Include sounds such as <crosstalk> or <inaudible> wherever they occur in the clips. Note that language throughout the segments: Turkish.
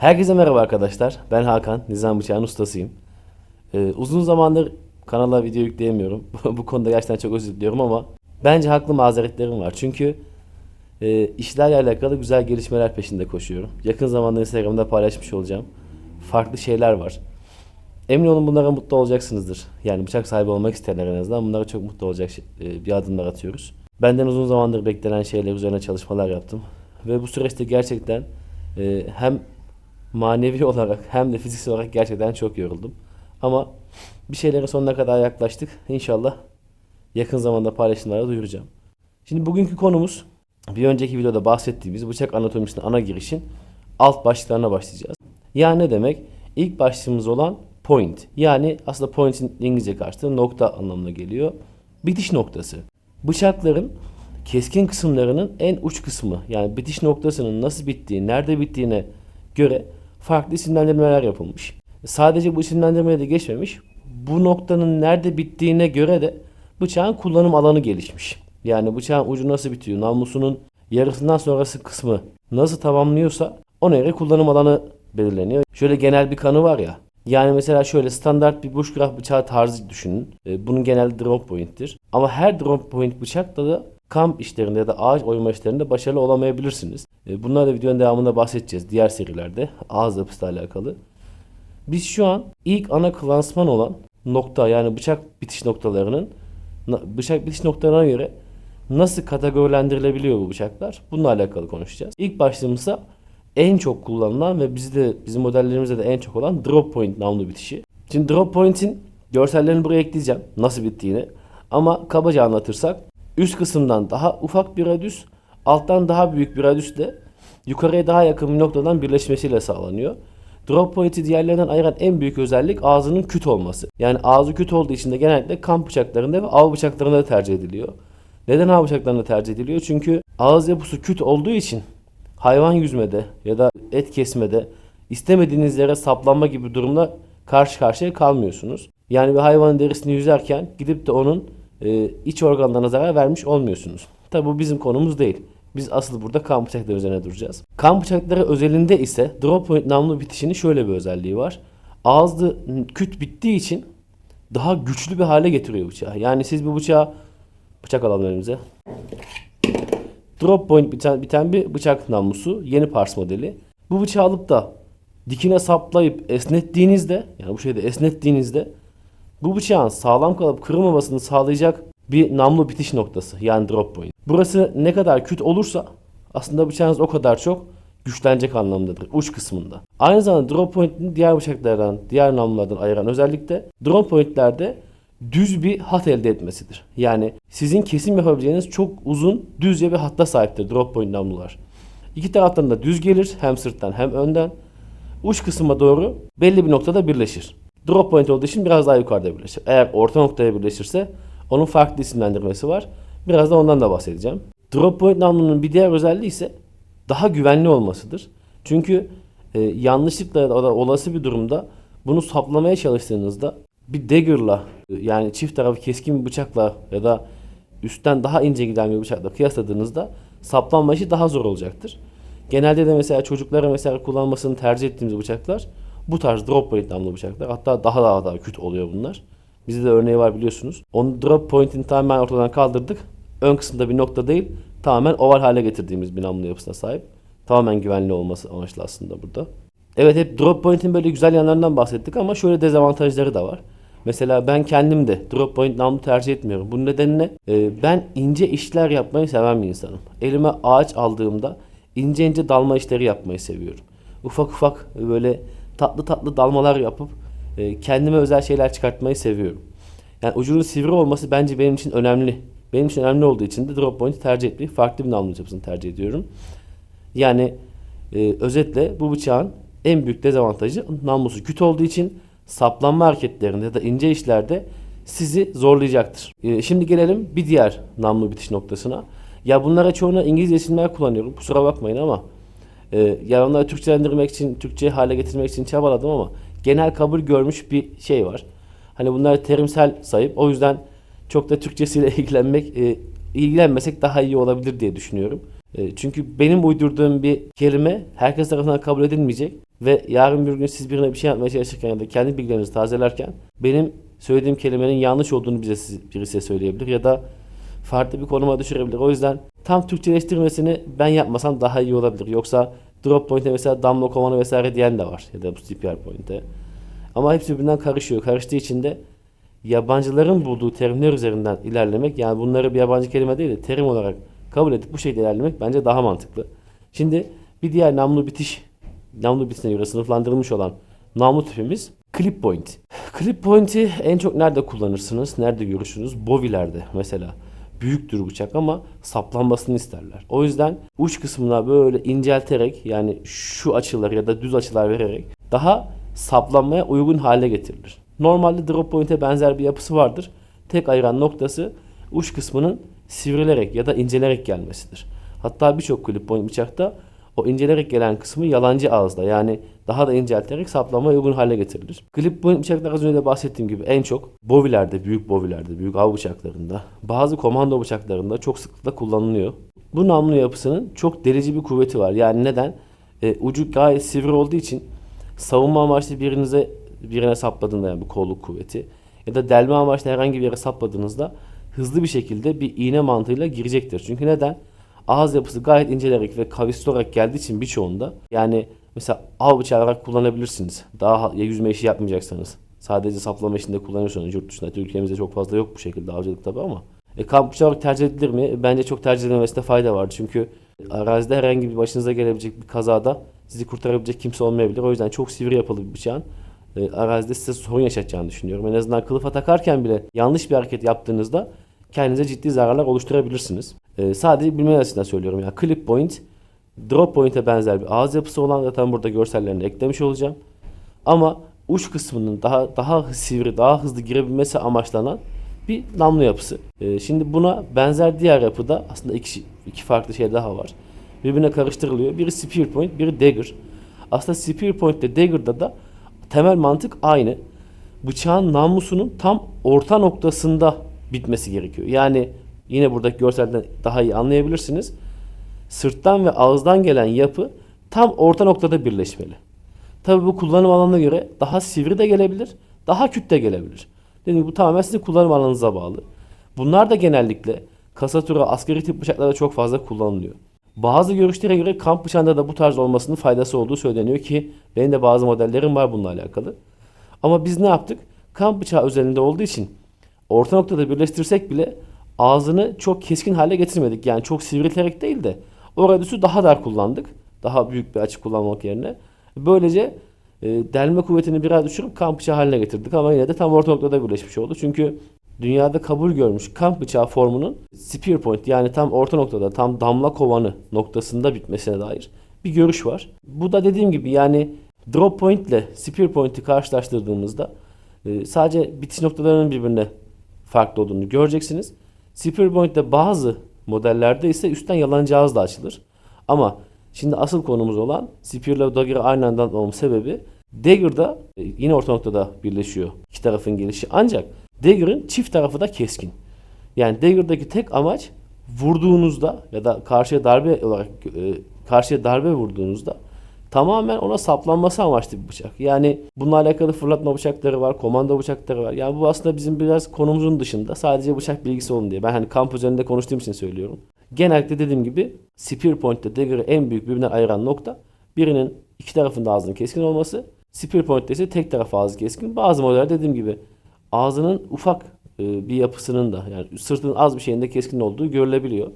Herkese merhaba arkadaşlar. Ben Hakan, Nizam Bıçağı'nın ustasıyım. Ee, uzun zamandır kanala video yükleyemiyorum. <laughs> Bu konuda gerçekten çok özür diliyorum ama bence haklı mazeretlerim var. Çünkü e, işlerle alakalı güzel gelişmeler peşinde koşuyorum. Yakın zamanda Instagram'da paylaşmış olacağım. Farklı şeyler var. Emin olun bunlara mutlu olacaksınızdır. Yani bıçak sahibi olmak isteyenler en azından bunlara çok mutlu olacak şey- e, bir adımlar atıyoruz. Benden uzun zamandır beklenen şeyler üzerine çalışmalar yaptım. Ve bu süreçte gerçekten e, hem manevi olarak hem de fiziksel olarak gerçekten çok yoruldum. Ama bir şeylere sonuna kadar yaklaştık. İnşallah yakın zamanda paylaşımlara duyuracağım. Şimdi bugünkü konumuz bir önceki videoda bahsettiğimiz bıçak anatomisinin ana girişin alt başlıklarına başlayacağız. Yani ne demek? İlk başlığımız olan point. Yani aslında point'in İngilizce karşılığı nokta anlamına geliyor. Bitiş noktası. Bıçakların keskin kısımlarının en uç kısmı yani bitiş noktasının nasıl bittiği, nerede bittiğine göre farklı isimlendirmeler yapılmış. Sadece bu isimlendirmeye de geçmemiş. Bu noktanın nerede bittiğine göre de bıçağın kullanım alanı gelişmiş. Yani bıçağın ucu nasıl bitiyor, namlusunun yarısından sonrası kısmı nasıl tamamlıyorsa ona göre kullanım alanı belirleniyor. Şöyle genel bir kanı var ya. Yani mesela şöyle standart bir bushcraft bıçağı tarzı düşünün. E, Bunun genel drop point'tir. Ama her drop point bıçakla da kamp işlerinde ya da ağaç oyma işlerinde başarılı olamayabilirsiniz. E, Bunlar da videonun devamında bahsedeceğiz diğer serilerde ağız yapısıyla alakalı. Biz şu an ilk ana klansman olan nokta yani bıçak bitiş noktalarının bıçak bitiş noktalarına göre nasıl kategorilendirilebiliyor bu bıçaklar? Bununla alakalı konuşacağız. İlk başlığımızda en çok kullanılan ve bizde bizim modellerimizde de en çok olan drop point namlu bitişi. Şimdi drop point'in görsellerini buraya ekleyeceğim nasıl bittiğini. Ama kabaca anlatırsak üst kısımdan daha ufak bir radyüs, alttan daha büyük bir radyüsle yukarıya daha yakın bir noktadan birleşmesiyle sağlanıyor. Drop point'i diğerlerinden ayıran en büyük özellik ağzının küt olması. Yani ağzı küt olduğu için de genellikle kamp bıçaklarında ve av bıçaklarında da tercih ediliyor. Neden av bıçaklarında tercih ediliyor? Çünkü ağız yapısı küt olduğu için hayvan yüzmede ya da et kesmede istemediğiniz yere saplanma gibi durumla karşı karşıya kalmıyorsunuz. Yani bir hayvanın derisini yüzerken gidip de onun e, iç organlarına zarar vermiş olmuyorsunuz. Tabi bu bizim konumuz değil. Biz asıl burada kan bıçakları üzerine duracağız. Kan bıçakları özelinde ise drop point namlu bitişinin şöyle bir özelliği var. Ağızda küt bittiği için daha güçlü bir hale getiriyor bıçağı. Yani siz bir bıçağı bıçak alalım elimize. Drop point biten, biten bir bıçak namlusu. Yeni Pars modeli. Bu bıçağı alıp da dikine saplayıp esnettiğinizde yani bu şeyde esnettiğinizde bu bıçağın sağlam kalıp kırılmamasını sağlayacak bir namlu bitiş noktası yani drop point. Burası ne kadar küt olursa aslında bıçağınız o kadar çok güçlenecek anlamdadır uç kısmında. Aynı zamanda drop point'in diğer bıçaklardan, diğer namlulardan ayıran özellik de drop point'lerde düz bir hat elde etmesidir. Yani sizin kesim yapabileceğiniz çok uzun düzce bir hatta sahiptir drop point namlular. İki taraftan da düz gelir hem sırttan hem önden. Uç kısma doğru belli bir noktada birleşir. Drop point olduğu için biraz daha yukarıda birleşir. Eğer orta noktaya birleşirse onun farklı isimlendirmesi var. Biraz da ondan da bahsedeceğim. Drop point namlunun bir diğer özelliği ise daha güvenli olmasıdır. Çünkü e, yanlışlıkla ya da olası bir durumda bunu saplamaya çalıştığınızda bir dagger'la e, yani çift tarafı keskin bir bıçakla ya da üstten daha ince giden bir bıçakla kıyasladığınızda saplanma işi daha zor olacaktır. Genelde de mesela çocuklara mesela kullanmasını tercih ettiğimiz bıçaklar bu tarz drop point namlu bıçaklar. Hatta daha daha daha küt oluyor bunlar. Bizde de örneği var biliyorsunuz. Onu drop point'ini tamamen ortadan kaldırdık. Ön kısımda bir nokta değil, tamamen oval hale getirdiğimiz bir namlu yapısına sahip. Tamamen güvenli olması amaçlı aslında burada. Evet hep drop point'in böyle güzel yanlarından bahsettik ama şöyle dezavantajları da var. Mesela ben kendim de drop point namlu tercih etmiyorum. Bunun nedeni ne? Ee, ben ince işler yapmayı seven bir insanım. Elime ağaç aldığımda ince ince dalma işleri yapmayı seviyorum. Ufak ufak böyle tatlı tatlı dalmalar yapıp e, kendime özel şeyler çıkartmayı seviyorum. Yani ucunun sivri olması bence benim için önemli. Benim için önemli olduğu için de drop point'i tercih etmeyi farklı bir namlu yapısını tercih ediyorum. Yani e, özetle bu bıçağın en büyük dezavantajı namlusu küt olduğu için saplanma hareketlerinde ya da ince işlerde sizi zorlayacaktır. E, şimdi gelelim bir diğer namlu bitiş noktasına. Ya bunlara çoğuna İngilizce isimler kullanıyorum. Kusura bakmayın ama e, ya onları Türkçelendirmek için, Türkçe hale getirmek için çabaladım ama genel kabul görmüş bir şey var. Hani bunları terimsel sayıp o yüzden çok da Türkçesiyle <laughs> ilgilenmek, e, ilgilenmesek daha iyi olabilir diye düşünüyorum. E, çünkü benim uydurduğum bir kelime herkes tarafından kabul edilmeyecek. Ve yarın bir gün siz birine bir şey yapmaya çalışırken ya da kendi bilgilerinizi tazelerken benim söylediğim kelimenin yanlış olduğunu bize birisi söyleyebilir ya da farklı bir konuma düşürebilir. O yüzden tam Türkçeleştirmesini ben yapmasam daha iyi olabilir. Yoksa drop point'e mesela damla kovanı vesaire diyen de var ya da bu CPR point'e. Ama hepsi birbirinden karışıyor. Karıştığı için de yabancıların bulduğu terimler üzerinden ilerlemek yani bunları bir yabancı kelime değil de terim olarak kabul edip bu şekilde ilerlemek bence daha mantıklı. Şimdi bir diğer namlu bitiş namlu bitişine göre sınıflandırılmış olan namlu tipimiz clip point. Clip point'i en çok nerede kullanırsınız? Nerede görürsünüz? Bovilerde mesela. Büyüktür bıçak ama saplanmasını isterler. O yüzden uç kısmına böyle incelterek yani şu açılar ya da düz açılar vererek daha saplanmaya uygun hale getirilir. Normalde drop point'e benzer bir yapısı vardır. Tek ayıran noktası uç kısmının sivrilerek ya da incelerek gelmesidir. Hatta birçok clip point bıçakta o incelerek gelen kısmı yalancı ağızda yani daha da incelterek saplamaya uygun hale getirilir. Clip point bıçaklar az önce de bahsettiğim gibi en çok bovilerde, büyük bovilerde, büyük av bıçaklarında, bazı komando bıçaklarında çok sıklıkla kullanılıyor. Bu namlu yapısının çok delici bir kuvveti var. Yani neden? E, ucu gayet sivri olduğu için savunma amaçlı birinize birine sapladığında yani bu kolluk kuvveti ya da delme amaçlı herhangi bir yere sapladığınızda hızlı bir şekilde bir iğne mantığıyla girecektir. Çünkü neden? Ağız yapısı gayet incelerek ve kavisli olarak geldiği için birçoğunda yani mesela av bıçağı olarak kullanabilirsiniz. Daha ya yüzme işi yapmayacaksanız. Sadece saplama işinde kullanıyorsanız yurt dışında. Türkiye'mizde çok fazla yok bu şekilde avcılık tabi ama. E, kamp bıçağı olarak tercih edilir mi? Bence çok tercih edilmemesinde fayda var. Çünkü arazide herhangi bir başınıza gelebilecek bir kazada sizi kurtarabilecek kimse olmayabilir. O yüzden çok sivri yapılı bir bıçağın e, arazide size sorun yaşatacağını düşünüyorum. En azından kılıfa takarken bile yanlış bir hareket yaptığınızda kendinize ciddi zararlar oluşturabilirsiniz. E, sadece bilme açısından söylüyorum. Yani clip point, drop point'e benzer bir ağız yapısı olan zaten burada görsellerini eklemiş olacağım. Ama uç kısmının daha daha sivri, daha hızlı girebilmesi amaçlanan bir namlu yapısı. E, şimdi buna benzer diğer yapıda aslında iki, iki farklı şey daha var. Birbirine karıştırılıyor. Biri spear point, biri dagger. Aslında spear point ile dagger'da da temel mantık aynı. Bıçağın namlusunun tam orta noktasında bitmesi gerekiyor. Yani yine buradaki görselden daha iyi anlayabilirsiniz. Sırttan ve ağızdan gelen yapı tam orta noktada birleşmeli. Tabii bu kullanım alanına göre daha sivri de gelebilir, daha küt de gelebilir. Dediğim bu tamamen sizin kullanım alanınıza bağlı. Bunlar da genellikle kasatura, askeri tip bıçaklarda çok fazla kullanılıyor. Bazı görüşlere göre kamp bıçağında da bu tarz olmasının faydası olduğu söyleniyor ki benim de bazı modellerim var bununla alakalı. Ama biz ne yaptık? Kamp bıçağı üzerinde olduğu için orta noktada birleştirsek bile ağzını çok keskin hale getirmedik. Yani çok sivrilterek değil de o radyüsü daha dar kullandık. Daha büyük bir açı kullanmak yerine. Böylece e, delme kuvvetini biraz düşürüp kamp bıçağı haline getirdik ama yine de tam orta noktada birleşmiş oldu. Çünkü dünyada kabul görmüş kamp bıçağı formunun spear point yani tam orta noktada tam damla kovanı noktasında bitmesine dair bir görüş var. Bu da dediğim gibi yani drop point ile spear point'i karşılaştırdığımızda e, sadece bitiş noktalarının birbirine farklı olduğunu göreceksiniz. Spear point'te bazı modellerde ise üstten yalancı ağız da açılır. Ama şimdi asıl konumuz olan Spear ile Dagger aynı anda olma sebebi Dagger'da e, yine orta noktada birleşiyor iki tarafın gelişi. Ancak Dagger'ın çift tarafı da keskin. Yani Dagger'daki tek amaç vurduğunuzda ya da karşıya darbe olarak e, karşıya darbe vurduğunuzda tamamen ona saplanması amaçlı bir bıçak. Yani bununla alakalı fırlatma bıçakları var, komando bıçakları var. Yani bu aslında bizim biraz konumuzun dışında. Sadece bıçak bilgisi olun diye. Ben hani kamp üzerinde konuştuğum için söylüyorum. Genellikle dediğim gibi Spear Point ile Dagger'ı en büyük birbirinden ayıran nokta birinin iki tarafında ağzının keskin olması. Spear Point'te ise tek tarafı ağzı keskin. Bazı modeller dediğim gibi ağzının ufak e, bir yapısının da yani sırtının az bir şeyinde keskin olduğu görülebiliyor.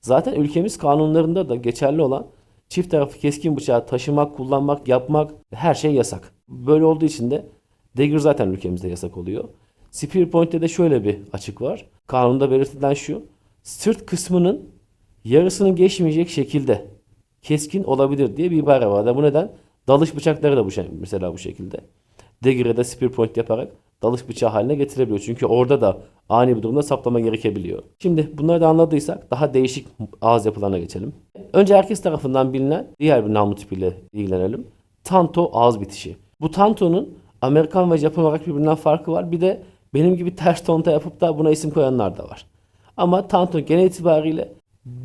Zaten ülkemiz kanunlarında da geçerli olan çift tarafı keskin bıçağı taşımak, kullanmak, yapmak her şey yasak. Böyle olduğu için de dagger zaten ülkemizde yasak oluyor. Spear Point'te de şöyle bir açık var. Kanunda belirtilen şu. Sırt kısmının yarısını geçmeyecek şekilde keskin olabilir diye bir ibare var. Bu neden? Dalış bıçakları da bu şey, mesela bu şekilde. Dagger'e de spear point yaparak dalış bıçağı haline getirebiliyor. Çünkü orada da ani bir durumda saplama gerekebiliyor. Şimdi bunları da anladıysak daha değişik ağız yapılarına geçelim. Önce herkes tarafından bilinen diğer bir namlu tipiyle ilgilenelim. Tanto ağız bitişi. Bu Tanto'nun Amerikan ve Japon olarak birbirinden farkı var. Bir de benim gibi ters tonta yapıp da buna isim koyanlar da var. Ama Tanto genel itibariyle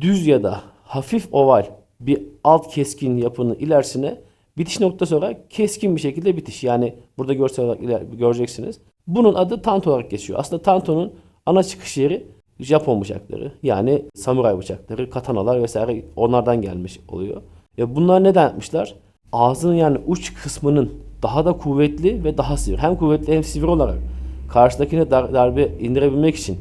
düz ya da hafif oval bir alt keskin yapının ilerisine Bitiş noktası olarak keskin bir şekilde bitiş. Yani burada görsel olarak göreceksiniz. Bunun adı Tanto olarak geçiyor. Aslında Tanto'nun ana çıkış yeri Japon bıçakları. Yani samuray bıçakları, katanalar vesaire onlardan gelmiş oluyor. Ya bunlar neden yapmışlar? Ağzının yani uç kısmının daha da kuvvetli ve daha sivri. Hem kuvvetli hem sivri olarak karşıdakine dar- darbe indirebilmek için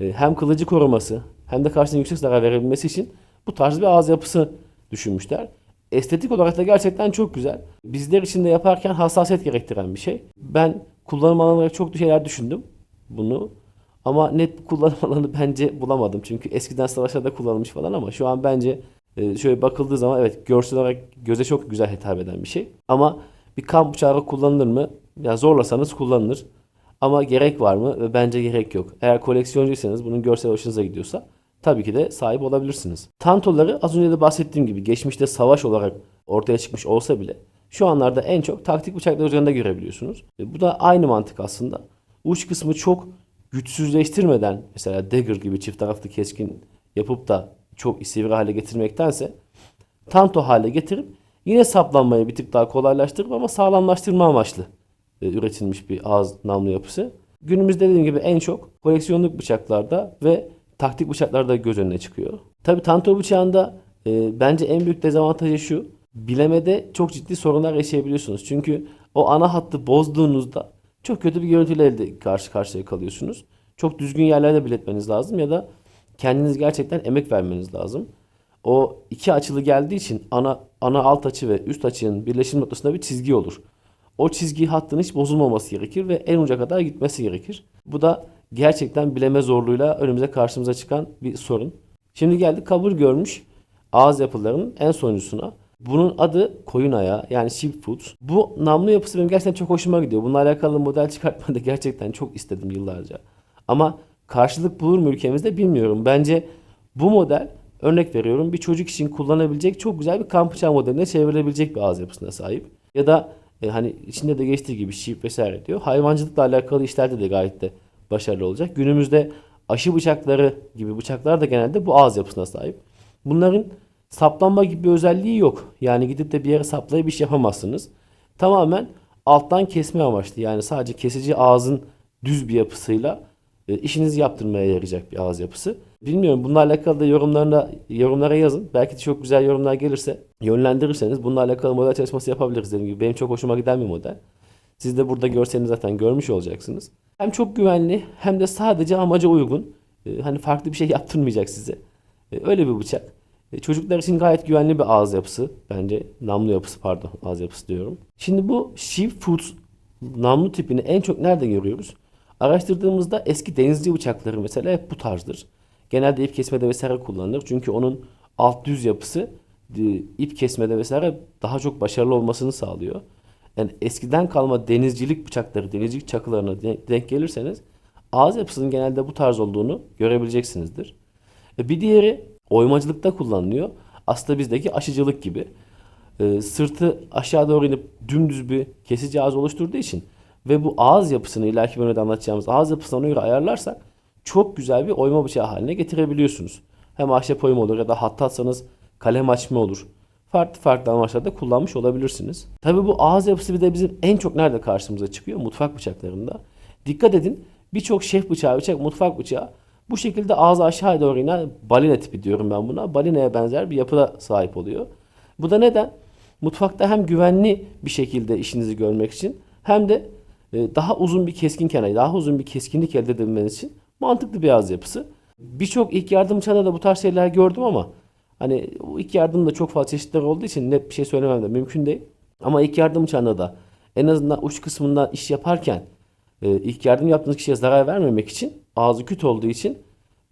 e, hem kılıcı koruması hem de karşısına yüksek zarar verebilmesi için bu tarz bir ağız yapısı düşünmüşler. Estetik olarak da gerçekten çok güzel. Bizler için de yaparken hassasiyet gerektiren bir şey. Ben kullanım alanı olarak çok şeyler düşündüm bunu. Ama net kullanım <laughs> alanı bence bulamadım. Çünkü eskiden savaşlarda kullanılmış falan ama şu an bence e, şöyle bakıldığı zaman evet görsel olarak göze çok güzel hitap eden bir şey. Ama bir kamp bıçağı kullanılır mı? Ya zorlasanız kullanılır. Ama gerek var mı? Bence gerek yok. Eğer koleksiyoncuysanız bunun görsel hoşunuza gidiyorsa tabii ki de sahip olabilirsiniz. Tantoları az önce de bahsettiğim gibi geçmişte savaş olarak ortaya çıkmış olsa bile şu anlarda en çok taktik bıçaklar üzerinde görebiliyorsunuz. E, bu da aynı mantık aslında. Uç kısmı çok güçsüzleştirmeden mesela dagger gibi çift taraflı keskin yapıp da çok sivri hale getirmektense tanto hale getirip yine saplanmayı bir tık daha kolaylaştırıp ama sağlamlaştırma amaçlı e, üretilmiş bir ağız namlu yapısı. Günümüzde dediğim gibi en çok koleksiyonluk bıçaklarda ve taktik bıçaklarda göz önüne çıkıyor. Tabi tanto bıçağında e, bence en büyük dezavantajı şu. Bilemede çok ciddi sorunlar yaşayabiliyorsunuz. Çünkü o ana hattı bozduğunuzda çok kötü bir görüntüyle elde karşı karşıya kalıyorsunuz. Çok düzgün yerlerde biletmeniz lazım ya da kendiniz gerçekten emek vermeniz lazım. O iki açılı geldiği için ana ana alt açı ve üst açının birleşim noktasında bir çizgi olur. O çizgi hattın hiç bozulmaması gerekir ve en uca kadar gitmesi gerekir. Bu da gerçekten bileme zorluğuyla önümüze karşımıza çıkan bir sorun. Şimdi geldik kabul görmüş ağız yapılarının en sonuncusuna. Bunun adı koyun ayağı yani sheep foot. Bu namlu yapısı benim gerçekten çok hoşuma gidiyor. Bununla alakalı model <laughs> çıkartmayı da gerçekten çok istedim yıllarca. Ama karşılık bulur mu ülkemizde bilmiyorum. Bence bu model örnek veriyorum bir çocuk için kullanabilecek çok güzel bir kamp bıçağı modeline çevrilebilecek bir ağız yapısına sahip. Ya da e, hani içinde de geçtiği gibi sheep vesaire diyor. Hayvancılıkla alakalı işlerde de gayet de başarılı olacak. Günümüzde aşı bıçakları gibi bıçaklar da genelde bu ağız yapısına sahip. Bunların saplanma gibi bir özelliği yok. Yani gidip de bir yere saplayıp iş yapamazsınız. Tamamen alttan kesme amaçlı. Yani sadece kesici ağzın düz bir yapısıyla e, işinizi yaptırmaya yarayacak bir ağız yapısı. Bilmiyorum bununla alakalı da yorumlarına, yorumlara yazın. Belki de çok güzel yorumlar gelirse yönlendirirseniz bununla alakalı model çalışması yapabiliriz dediğim gibi. Benim çok hoşuma giden bir model. Siz de burada görselini zaten görmüş olacaksınız. Hem çok güvenli hem de sadece amaca uygun. E, hani farklı bir şey <laughs> yaptırmayacak size. E, öyle bir bıçak. E, Çocuklar için gayet güvenli bir ağız yapısı. Bence namlu yapısı pardon ağız yapısı diyorum. Şimdi bu sheep foot namlu tipini en çok nerede görüyoruz? Araştırdığımızda eski denizci bıçakları mesela hep bu tarzdır. Genelde ip kesmede vesaire kullanılır. Çünkü onun alt düz yapısı e, ip kesmede vesaire daha çok başarılı olmasını sağlıyor. Yani eskiden kalma denizcilik bıçakları, denizcilik çakılarına denk gelirseniz ağız yapısının genelde bu tarz olduğunu görebileceksinizdir. E, Bir diğeri oymacılıkta kullanılıyor. Aslında bizdeki aşıcılık gibi. E, sırtı aşağı doğru inip dümdüz bir kesici ağız oluşturduğu için ve bu ağız yapısını ileriki bölümde anlatacağımız ağız yapısına göre ayarlarsak çok güzel bir oyma bıçağı haline getirebiliyorsunuz. Hem ahşap oyma olur ya da hatta atsanız kalem açma olur. Farklı farklı amaçlarda kullanmış olabilirsiniz. Tabii bu ağız yapısı bir de bizim en çok nerede karşımıza çıkıyor? Mutfak bıçaklarında. Dikkat edin birçok şef bıçağı, bıçak, mutfak bıçağı bu şekilde ağzı aşağı doğru inen balina tipi diyorum ben buna. Balinaya benzer bir yapıda sahip oluyor. Bu da neden? Mutfakta hem güvenli bir şekilde işinizi görmek için hem de e, daha uzun bir keskin kenar, daha uzun bir keskinlik elde edebilmeniz için mantıklı bir ağız yapısı. Birçok ilk yardım bıçağında da bu tarz şeyler gördüm ama hani ilk yardımda çok fazla çeşitler olduğu için net bir şey söylemem de mümkün değil. Ama ilk yardım bıçağında da en azından uç kısmından iş yaparken e, ilk yardım yaptığınız kişiye zarar vermemek için ağzı küt olduğu için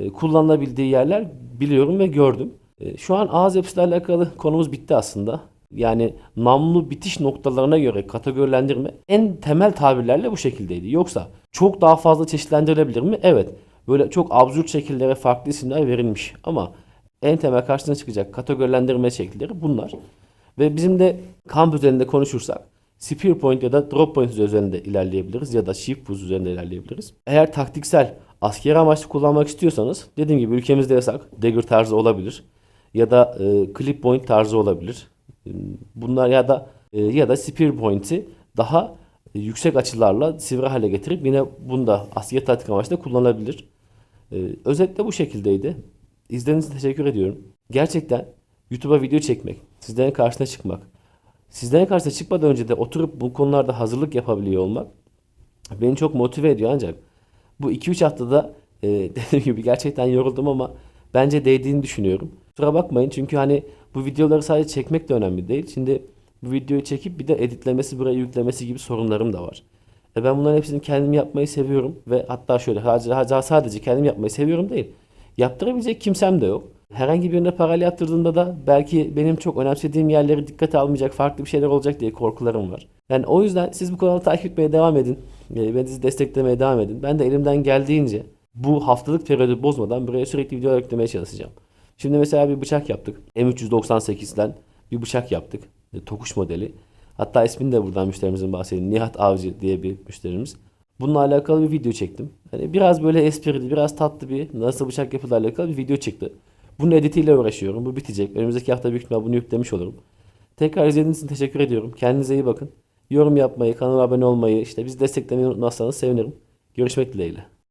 e, kullanılabildiği yerler biliyorum ve gördüm. E, şu an ağız yapısıyla alakalı konumuz bitti aslında. Yani namlu bitiş noktalarına göre kategorilendirme en temel tabirlerle bu şekildeydi. Yoksa çok daha fazla çeşitlendirilebilir mi? Evet. Böyle çok absürt şekillere farklı isimler verilmiş. Ama en temel karşısına çıkacak kategorilendirme şekilleri bunlar. Ve bizim de kamp üzerinde konuşursak Spear Point ya da Drop Point üzerinde ilerleyebiliriz ya da Shift Boost üzerinde ilerleyebiliriz. Eğer taktiksel askeri amaçlı kullanmak istiyorsanız dediğim gibi ülkemizde yasak. Dagger tarzı olabilir ya da e, Clip Point tarzı olabilir. Bunlar ya da e, ya da spear point'i daha yüksek açılarla sivri hale getirip yine bunda askeri taktik amaçlı kullanılabilir. E, özetle bu şekildeydi. İzlediğiniz için teşekkür ediyorum. Gerçekten YouTube'a video çekmek, sizlerin karşısına çıkmak, sizlerin karşısına çıkmadan önce de oturup bu konularda hazırlık yapabiliyor olmak beni çok motive ediyor ancak bu 2-3 haftada e, <laughs> dediğim gibi gerçekten yoruldum ama bence değdiğini düşünüyorum. Kusura bakmayın çünkü hani bu videoları sadece çekmek de önemli değil. Şimdi bu videoyu çekip bir de editlemesi, buraya yüklemesi gibi sorunlarım da var. E ben bunların hepsini kendim yapmayı seviyorum ve hatta şöyle sadece, sadece kendim yapmayı seviyorum değil. Yaptırabilecek kimsem de yok. Herhangi birine parayla yaptırdığımda da belki benim çok önemsediğim yerleri dikkate almayacak farklı bir şeyler olacak diye korkularım var. Yani o yüzden siz bu kanalı takip etmeye devam edin. E, Beni desteklemeye devam edin. Ben de elimden geldiğince bu haftalık periyodu bozmadan buraya sürekli video yüklemeye çalışacağım. Şimdi mesela bir bıçak yaptık. M398'den bir bıçak yaptık. E, Tokuş modeli. Hatta ismini de buradan müşterimizin bahsedeyim. Nihat Avcı diye bir müşterimiz. Bununla alakalı bir video çektim. Hani biraz böyle esprili, biraz tatlı bir nasıl bıçak yapılır alakalı bir video çıktı. Bunun editiyle uğraşıyorum. Bu bitecek. Önümüzdeki hafta büyük ihtimal bunu yüklemiş olurum. Tekrar izlediğiniz için teşekkür ediyorum. Kendinize iyi bakın. Yorum yapmayı, kanala abone olmayı, işte bizi desteklemeyi unutmazsanız sevinirim. Görüşmek dileğiyle.